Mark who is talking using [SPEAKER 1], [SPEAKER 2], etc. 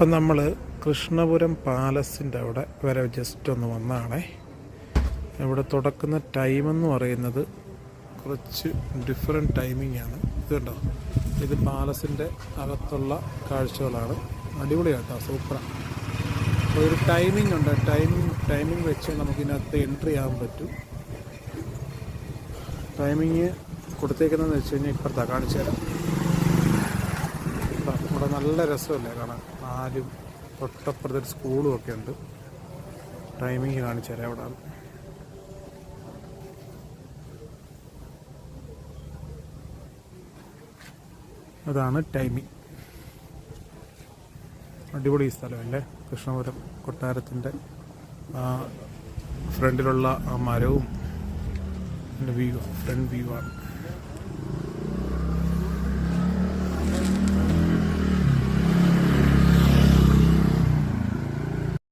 [SPEAKER 1] അപ്പം നമ്മൾ കൃഷ്ണപുരം പാലസിന്റെ അവിടെ വരെ ജസ്റ്റ് ഒന്ന് വന്നാണേ. ഇവിടെ തുടക്കുന്ന ടൈം എന്ന് പറയുന്നത് കുറച്ച് ഡിഫറെന്റ് ടൈമിംഗ് ആണ്. ഇത് കണ്ടോ? ഇത് പാലസിന്റെ അകത്തുള്ള കാഴ്ചകളാണ്. അടിപൊളിയാണ് കേട്ടോ സൂപ്പറാണ് അപ്പോൾ ഒരു ടൈമിംഗ് ഉണ്ട്. ടൈമിംഗ് ടൈമിംഗ് വെച്ച് നമുക്കിതിനകത്ത് എൻട്രി ആകാൻ പറ്റും. ടൈമിങ് കൊടുത്തേക്കുന്നതെന്ന് വെച്ച് കഴിഞ്ഞാൽ ഇപ്പുറത്താണ് കാണിച്ചു തരാം ഇപ്പം നല്ല രസമല്ലേ കാണാൻ. നാലും തൊട്ടപ്പുറത്തൊരു സ്കൂളും ഒക്കെ ഉണ്ട്. ടൈമിങ് കാണിച്ചു തരാം അവിടെ അതാണ് ടൈമിങ് അടിപൊളി സ്ഥലമല്ലേ കൃഷ്ണപുരം കൊട്ടാരത്തിന്റെ ഫ്രണ്ടിലുള്ള ആ മരവും വ്യൂ ഫ്രണ്ട് വ്യൂ ആണ്.